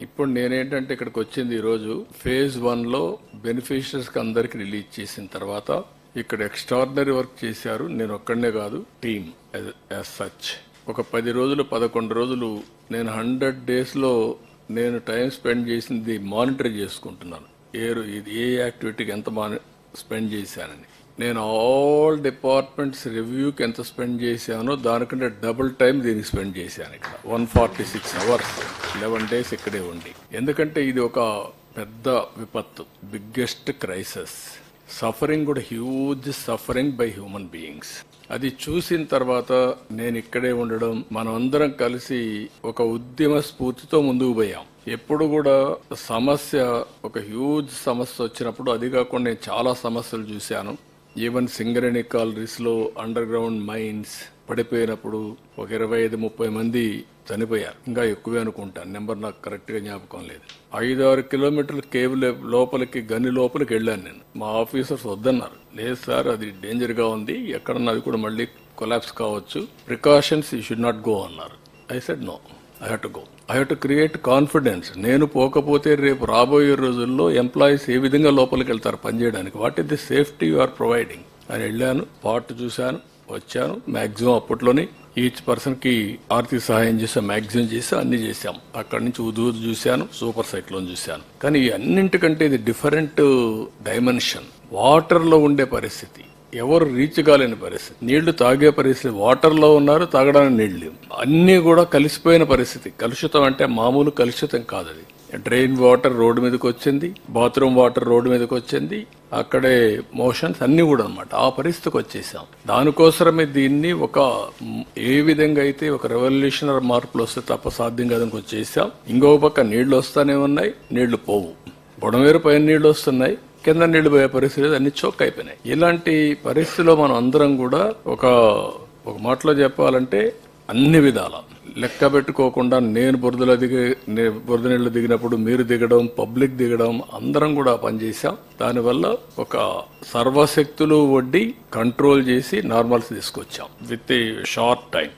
ఇప్పుడు నేనేంటంటే ఇక్కడికి వచ్చింది ఈరోజు ఫేజ్ వన్లో బెనిఫిషియర్స్కి అందరికి రిలీజ్ చేసిన తర్వాత ఇక్కడ ఎక్స్ట్రాడినరీ వర్క్ చేశారు. నేను ఒక్కడనే కాదు టీమ్ యాజ్ సచ్ ఒక పది రోజులు పదకొండు రోజులు నేను హండ్రెడ్ డేస్లో నేను టైం స్పెండ్ చేసింది మానిటర్ చేసుకుంటున్నాను. ఏ ఇది ఏ యాక్టివిటీకి ఎంత మాని స్పెండ్ చేశానని. నేను ఆల్ డిపార్ట్మెంట్స్ రివ్యూకి ఎంత స్పెండ్ చేశానో దానికంటే డబుల్ టైం దీనికి స్పెండ్ చేశాను ఇక్కడ. One forty six hours eleven days ఇక్కడే ఉండి. ఎందుకంటే ఇది ఒక పెద్ద విపత్తు బిగ్గెస్ట్ క్రైసిస్ సఫరింగ్ కూడా huge suffering by human beings అది చూసిన తర్వాత నేను ఇక్కడే ఉండడం మనం అందరం కలిసి ఒక ఉద్యమ స్ఫూర్తితో ముందుకు పోయాం. ఎప్పుడు కూడా సమస్య ఒక హ్యూజ్ సమస్య వచ్చినప్పుడు అది కాకుండా నేను చాలా సమస్యలు చూశాను. ఈవెన్ సింగరేణి కాలరీస్లో అండర్ గ్రౌండ్ మైన్స్ పడిపోయినప్పుడు ఒక ఇరవై ఐదు ముప్పై మంది చనిపోయారు. ఇంకా ఎక్కువే అనుకుంటాను. నెంబర్ నాకు కరెక్ట్గా జ్ఞాపకం లేదు. ఐదు ఆరు కిలోమీటర్ల కేవ్ లే- లోపలికి గని లోపలికి వెళ్ళాను నేను. మా ఆఫీసర్స్ వద్దన్నారు. లేదు సార్ అది డేంజర్గా ఉంది. ఎక్కడన్నా అది కూడా మళ్ళీ కొలాప్స్ కావచ్చు. Precautions you should not go అన్నారు. I said no I have to go I have to create confidence నేను పోకపోతే రేపు రాబోయే రోజుల్లో ఎంప్లాయీస్ ఏ విధంగా లోపలికి వెళ్తారు పనిచేయడానికి what is the safety you are providing అని వెళ్ళాను పార్ట్ చూశాను వచ్చాను మ్యాక్సిమం అప్పట్లోనే ఈచ్ పర్సన్కి ఆర్థిక సహాయం చేసాం మ్యాక్సిమం చేసాం అన్ని చేశాం. అక్కడి నుంచి ఉదూదు చూశాను సూపర్ సైక్లోన్ చూశాను. కానీ ఈ అన్నింటికంటే ఇది డిఫరెంట్ డైమెన్షన్ వాటర్లో ఉండే పరిస్థితి. ఎవరు రీచ్ కాలేని పరిస్థితి. నీళ్ళు తాగే పరిస్థితి వాటర్లో ఉన్నారు తాగడానికి నీళ్ళు లేవు. అన్నీ కూడా కలిసిపోయిన పరిస్థితి. కలుషితం అంటే మామూలు కలుషితం కాదు అది డ్రైన్ వాటర్ రోడ్డు మీదకి వచ్చింది బాత్రూమ్ వాటర్ రోడ్డు మీదకి వచ్చింది అక్కడే మోషన్స్ అన్ని కూడా అనమాట ఆ పరిస్థితికి వచ్చేసాం. దానికోసమే దీన్ని ఒక ఏ విధంగా అయితే ఒక రెవల్యూషనరీ మార్పులు వస్తే తప్ప సాధ్యం కాదని వచ్చేసాం ఇంకో పక్క నీళ్ళు వస్తానే ఉన్నాయి నీళ్ళు పోవు. బుడమేరు పైన నీళ్ళు వస్తున్నాయి. కింద నీళ్ళు పోయే పరిస్థితి అన్ని చోక్ అయిపోయినాయి. ఇలాంటి పరిస్థితిలో మనం అందరం కూడా ఒక ఒక మాటలో చెప్పాలంటే అన్ని విధాల. లెక్క పెట్టుకోకుండా నేను బురదలో దిగి బురద నీళ్ళు దిగినప్పుడు మీరు దిగడం పబ్లిక్ దిగడం అందరం కూడా పనిచేసాం దానివల్ల ఒక సర్వశక్తులు వడ్డీ కంట్రోల్ చేసి నార్మల్స్ తీసుకొచ్చాం. With a short time.